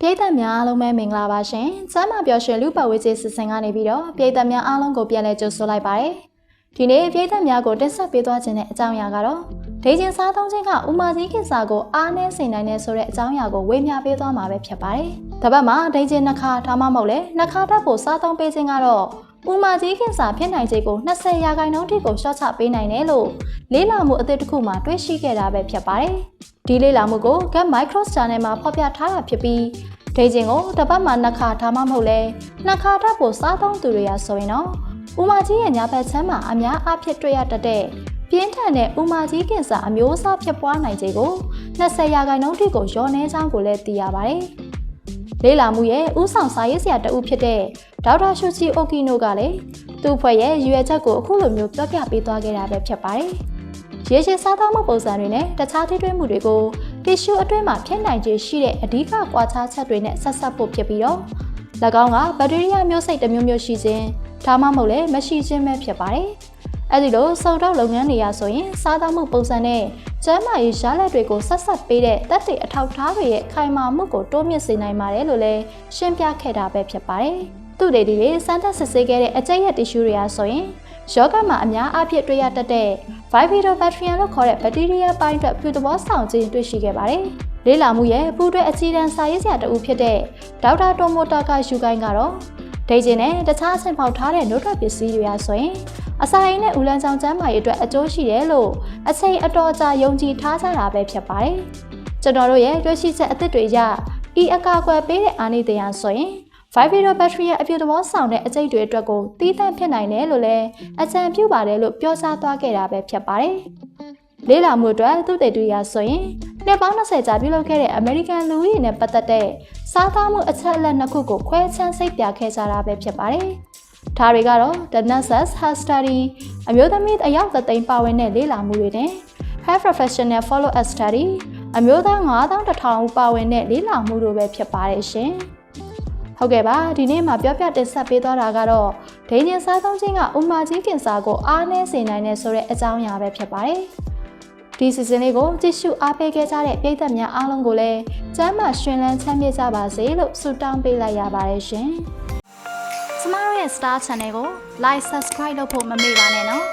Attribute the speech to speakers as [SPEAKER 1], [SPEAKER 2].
[SPEAKER 1] ပြည်သက်များအားလုံးပဲမင်္ဂလာပါရှင်။ကျမ်းမာပျော်ရွှင်လူပတ်ဝေးခြင်းစီစဉ်ကနေပြီးတော့ပြည်သက်များအားလုံးကိုပြန်လည်ကြိုဆိုလိုက်ပါတယ်။ဒီနေ့ပြည်သက်များကိုတင်ဆက်ပေးသွားခြင်းတဲ့အကြောင်းအရာကတော့ဒေးချင်းစားသုံးခြင်းကဥမာကြီးကိစ္စကိုအားနည်းစေနိုင်တဲ့ဆိုတဲ့အကြောင်းအရာကိုဝေမျှပေးသွားမှာပဲဖြစ်ပါတယ်။တစ်ပတ်မှာဒေးချင်းနှစ်ခါဒါမှမဟုတ်လေနှစ်ခါတက်ဖို့စားသုံးပေးခြင်းကတော့ဥမာကြီးကိစ္စဖြစ်နိုင်ခြေကို20ရာခိုင်နှုန်းထိကိုရှော့ချပေးနိုင်တယ်လို့လေးလာမှုအသစ်တစ်ခုမှတွေ့ရှိခဲ့တာပဲဖြစ်ပါတယ်။ဒီလေးလာမှုကို Gap Micros Channel မှာဖော်ပြထားတာဖြစ်ပြီး ဒေးချင်းကိုတစ်ပတ်မှာနှစ်ခါဒါမှမဟုတ်လဲနှစ်ခါတက်ဖို့စားသုံးသူတွေရဆိုရင်တော့ဥမာကြီးရဲ့ညာဘက်ချမ်းမှာအများအားဖြင့်တွေ့ရတတ်တဲ့ပြင်းထန်တဲ့ဥမာကြီးကင်ဆာအမျိုးအစားဖြစ်ပွားနိုင်ခြေကို20ရာခိုင်နှုန်းထိကိုလျော့နှဲချောင်းကိုလည်းသိရပါတယ်။လေးလာမှုရဲ့ဥဆောင်စာရေးဆရာတဦးဖြစ်တဲ့ဒေါက်တာရှူချီအိုကီနိုကလည်းသူ့ဖွဲ့ရဲ့ရွေချက်ကိုအခုလိုမျိုးပြောပြပေးသွားခဲ့တာပဲဖြစ်ပါတယ်။ရေရှည်စားသောက်မှုပုံစံတွေနဲ့တခြားထိတွေ့မှုတွေကို တီရှူအတွင်းမှာဖြစ်နိုင်ခြေရှိတဲ့အဓိကကွာခြားချက်တွေနဲ့ဆက်ဆက်ဖို့ဖြစ်ပြီးတော့၎င်းကဘက်တီးရီးယားမျိုးစိတ်တစ်မျိုးမျိုးရှိခြင်းဒါမှမဟုတ်လည်းမရှိခြင်းပဲဖြစ်ပါတယ်။အဲဒီလိုစုံတော့လုပ်ငန်းတွေရဆိုရင်စားသောက်မှုပုံစံနဲ့ကျန်းမာရေးရှားလက်တွေကိုဆက်ဆက်ပေးတဲ့တက်တဲ့အထောက်ထားတွေရဲ့ခိုင်မာမှုကိုတိုးမြင့်စေနိုင်ပါတယ်လို့လည်းရှင်းပြခဲ့တာပဲဖြစ်ပါတယ်။သူတွေဒီတွေစမ်းသပ်စစ်ဆေးခဲ့တဲ့အကျက်ရက်တီရှူတွေအားဆိုရင်ယောဂမှာအများအားဖြင့်တွေ့ရတတ်တဲ့ Bifidobacterium လို့ခေါ်တဲ့ဘက်တီးရီးယားပိုင်းအတွက်ဖြူသဘောဆောင်ခြင်းတွေ့ရှိခဲ့ပါတယ်။လေးလာမှုရဲ့ပူတွဲအခြေခံစာရေးဆရာတဦးဖြစ်တဲ့ဒေါက်တာတိုမိုတာကယူကိုင်းကတော့ဒေဂျင်နဲ့တခြားဆင်ပေါက်ထားတဲ့နှုတ်ထွက်ပစ္စည်းတွေအားဆိုရင်အစာအိမ်နဲ့ဦးလန်းချောင်းကျမ်းမာရေးအတွက်အကျိုးရှိတယ်လို့အချိန်အတော်ကြာယုံကြည်ထားကြတာပဲဖြစ်ပါတယ်။ကျွန်တော်တို့ရဲ့တွေ့ရှိချက်အသစ်တွေအရဤအကာအကွယ်ပေးတဲ့အာနိသင်ဟာဆိုရင် Vibrio-bacteria အပြည့်သဘောဆောင်တဲ့အကျိတ်တွေအတွက်ကိုတီးသန့်ဖြစ်နိုင်တယ်လို့လည်းအကြံပြုပါတယ်လို့ပြောကြားသွားခဲ့တာပဲဖြစ်ပါတယ်။လေးလာမှုအတွက်သူတေတူရဆိုရင်နှစ်ပေါင်း20ကြာပြုလုပ်ခဲ့တဲ့ American လူဦးရေနဲ့ပတ်သက်တဲ့စားသားမှုအချက်အလက်နှစ်ခုကိုခွဲခြမ်းစိတ်ပြခဲ့ကြတာပဲဖြစ်ပါတယ်။ဒါတွေကတော့ The Nurses Health Study အမျိုးသမီးအယောက်သသိန်းပါဝင်တဲ့လေးလာမှုတွေနဲ့ Health Professional Follow-up Study အမျိုးသား9100ဦးပါဝင်တဲ့လေးလာမှုတို့ပဲဖြစ်ပါတယ်ရှင်။ ဟုတ်ကဲ့ပါဒီနေ့မှာပြောပြတင်ဆက်ပေးသွားတာကတော့ဒိန်းချင်းစားသုံးခြင်းကဥမာကြီးကင်ဆာကိုအားနည်းစေနိုင်တဲ့ဆိုတဲ့အကြောင်းအရာပဲဖြစ်ပါတယ်ဒီစီစဉ်လေးကိုကြည့်ရှုအားပေးခဲ့ကြတဲ့ပရိသတ်များအားလုံးကိုလည်းကျမ်းမာရှင်လန်းချမ်းမြေ့ကြပါစေလို့ဆုတောင်းပေးလိုက်ရပါတယ်ရှင်ကျမတို့ရဲ့ Star Channel ကို Like Subscribe လုပ်ဖို့မမေ့ပါနဲ့နော်